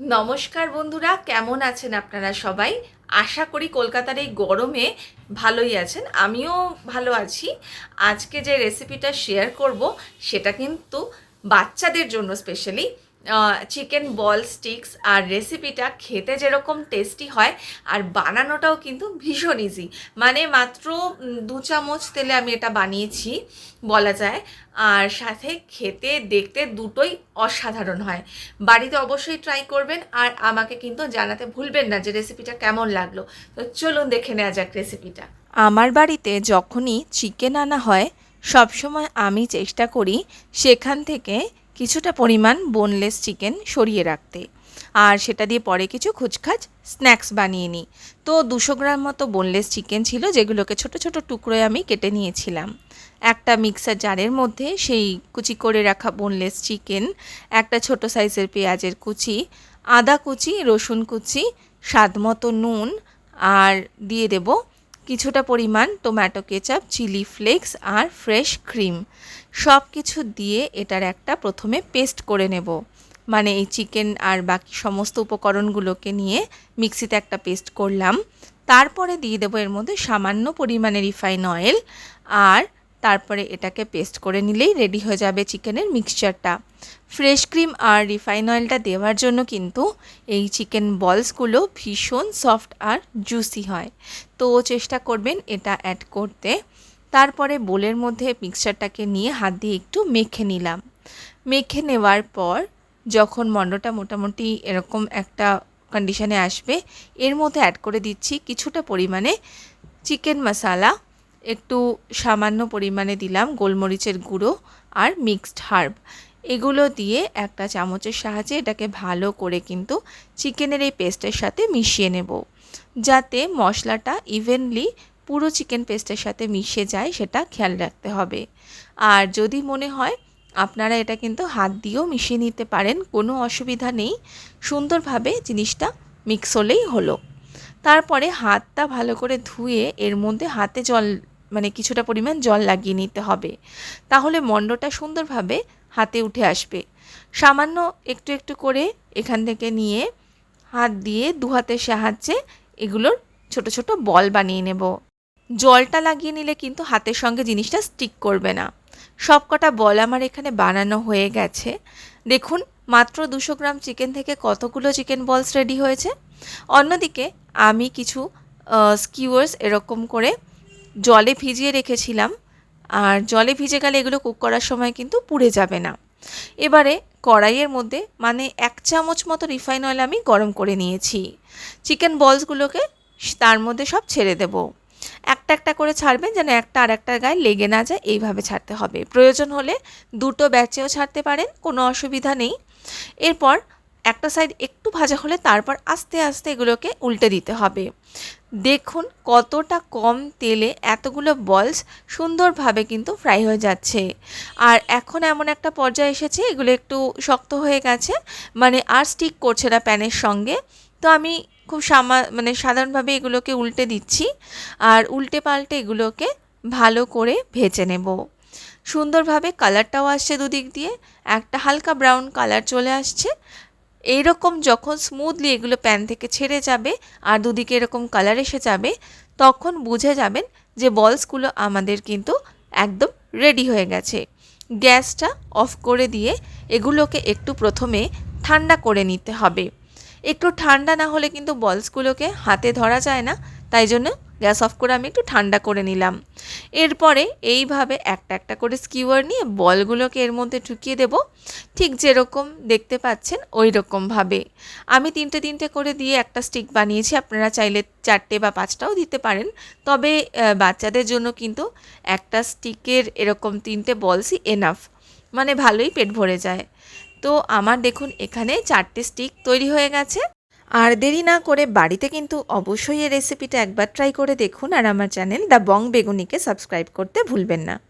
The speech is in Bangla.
নমস্কার বন্ধুরা, কেমন আছেন আপনারা সবাই? আশা করি কলকাতার এই গরমে ভালোই আছেন, আমিও ভালো আছি। আজকে যে রেসিপিটা শেয়ার করব, সেটা কিন্তু বাচ্চাদের জন্য স্পেশালি চিকেন বল স্টিক্স আর রেসিপিটা খেতে যেরকম টেস্টি হয়, আর বানানোটাও কিন্তু ভীষণ ইজি মানে মাত্র দু চামচ তেলে আমি এটা বানিয়েছি, বলা যায়। আর সাথে খেতে দেখতে দুটোই অসাধারণ হয়। বাড়িতে অবশ্যই ট্রাই করবেন, আর আমাকে কিন্তু জানাতে ভুলবেন না যে রেসিপিটা কেমন লাগল। তো চলুন দেখে নেওয়া যাক রেসিপিটা আমার বাড়িতে যখনই চিকেন আনা হয়, সবসময় আমি চেষ্টা করি সেখান থেকে কিছুটা পরিমাণ বোনলেস চিকেন সরিয়ে রাখতে। আর সেটা দিয়ে পরে কিছু খুচখাচ স্ন্যাক্স বানিয়ে নিই। তো দুশো গ্রাম মতো বোনলেস চিকেন ছিল, যেগুলোকে ছোট ছোট টুকরোয় আমি কেটে নিয়েছিলাম। একটা মিক্সার জারের মধ্যে সেই কুচি করে রাখা বোনলেস চিকেন একটা ছোট সাইজের পেঁয়াজের কুচি, আদা কুচি, রসুন কুচি, স্বাদ মতো নুন, আর দিয়ে দেব কিছুটা পরিমাণ টোম্যাটো কেচাপ চিলি ফ্লেক্স আর ফ্রেশ ক্রিম সব কিছু দিয়ে এটার একটা প্রথমে পেস্ট করে নেব। মানে এই চিকেন আর বাকি সমস্ত উপকরণগুলোকে নিয়ে মিক্সিতে একটা পেস্ট করলাম। তারপরে দিয়ে দেবো এর মধ্যে সামান্য পরিমাণে রিফাইন অয়েল আর তারপরে এটাকে পেস্ট করে নিলেই রেডি হয়ে যাবে চিকেনের মিক্সচারটা। ফ্রেশ ক্রিম আর রিফাইন অয়েলটা দেওয়ার জন্য কিন্তু এই চিকেন বলসগুলো ভীষণ সফট আর জুসি হয়। তো চেষ্টা করবেন এটা অ্যাড করতে। তারপরে বোলের মধ্যে মিক্সচারটাকে নিয়ে হাত দিয়ে একটু মেখে নিলাম। মেখে নেওয়ার পর যখন মন্ডটা মোটামুটি এরকম একটা কন্ডিশনে আসবে, এর মধ্যে অ্যাড করে দিচ্ছি কিছুটা পরিমাণে চিকেন মশালা। একটু সামান্য পরিমাণে দিলাম গোলমরিচের গুঁড়ো আর মিক্সড হার্ব। এগুলো দিয়ে একটা চামচের সাহায্যে এটাকে ভালো করে কিন্তু চিকেনের এই পেস্টের সাথে মিশিয়ে নেব। যাতে মশলাটা ইভেনলি পুরো চিকেন পেস্টের সাথে মিশে যায় সেটা খেয়াল রাখতে হবে। আর যদি মনে হয় আপনারা এটা কিন্তু হাত দিয়েও মিশিয়ে নিতে পারেন, কোনো অসুবিধা নেই। সুন্দরভাবে জিনিসটা মিক্স হলেই হলো। তারপরে হাতটা ভালো করে ধুয়ে এর মধ্যে হাতে জল মানে কিছুটা পরিমাণ জল লাগিয়ে নিতে হবে। তাহলে মণ্ডটা সুন্দরভাবে হাতে উঠে আসবে। সামান্য একটু একটু করে এখান থেকে নিয়ে হাত দিয়ে দু হাতের সাহায্যে এগুলোর ছোট ছোট বল বানিয়ে নেব। জলটা লাগিয়ে নিলে কিন্তু হাতের সঙ্গে জিনিসটা স্টিক করবে না। সবকটা বল আমার এখানে বানানো হয়ে গেছে। দেখুন, মাত্র দুশো গ্রাম চিকেন থেকে কতগুলো চিকেন বলস রেডি হয়েছে। অন্যদিকে আমি কিছু স্কিওয়ার্স এরকম করে জলে ভিজিয়ে রেখেছিলাম। আর জলে ভিজে গেলে এগুলো কুক করার সময় কিন্তু পুড়ে যাবে না। এবারে কড়াইয়ের মধ্যে মানে এক চামচ মতো রিফাইন অয়েল আমি গরম করে নিয়েছি। চিকেন বলসগুলোকে তার মধ্যে সব ছেড়ে দেব। একটা একটা করে ছাড়বেন যেন একটা আর একটার গায়ে লেগে না যায়, এইভাবে ছাড়তে হবে। প্রয়োজন হলে দুটো ব্যাচেও ছাড়তে পারেন, কোনো অসুবিধা নেই। এরপর একটা সাইড একটু ভাজা হলে তারপর আস্তে আস্তে এগুলোকে উল্টে দিতে হবে। দেখুন কতটা কম তেলে এতগুলো বলস সুন্দরভাবে কিন্তু ফ্রাই হয়ে যাচ্ছে। আর এখন এমন একটা পর্যায়ে এসেছে, এগুলো একটু শক্ত হয়ে গেছে মানে আর স্টিক করছে না প্যানের সঙ্গে। তো আমি খুব সামা মানে সাধারণভাবে এগুলোকে উল্টে দিচ্ছি আর উল্টে পাল্টে এগুলোকে ভালো করে ভেজে নেব। সুন্দরভাবে কালারটাও আসছে দুদিক দিয়ে, একটা হালকা ব্রাউন কালার চলে আসছে এইরকম যখন স্মুথলি এগুলো প্যান থেকে ছেড়ে যাবে আর দুদিকে এরকম কালার এসে যাবে, তখন বুঝে যাবেন যে বলসগুলো আমাদের কিন্তু একদম রেডি হয়ে গেছে। গ্যাসটা অফ করে দিয়ে এগুলোকে একটু প্রথমে ঠান্ডা করে নিতে হবে। একটু ঠান্ডা না হলে কিন্তু বলসগুলোকে হাতে ধরা যায় না, তাই জন্য গ্যাস অফ করে আমি একটু ঠান্ডা করে নিলাম। এরপরে এইভাবে একটা একটা করে স্কিওয়ার নিয়ে বলগুলোকে এর মধ্যে ঢুকিয়ে দেব। ঠিক যেরকম দেখতে পাচ্ছেন ওই রকমভাবে আমি তিনটে তিনটে করে দিয়ে একটা স্টিক বানিয়েছি, আপনারা চাইলে চারটে বা পাঁচটাও দিতে পারেন। তবে বাচ্চাদের জন্য কিন্তু একটা স্টিকের এরকম তিনটে বলসই এনাফ মানে ভালোই পেট ভরে যায়। তো আমার দেখুন এখানে চারটে স্টিক তৈরি হয়ে গেছে। আর দেরি না করে বাড়িতে কিন্তু অবশ্যই এই রেসিপিটা একবার ট্রাই করে দেখুন আর আমার চ্যানেল দ্য বং বেগুনিকে সাবস্ক্রাইব করতে ভুলবেন না।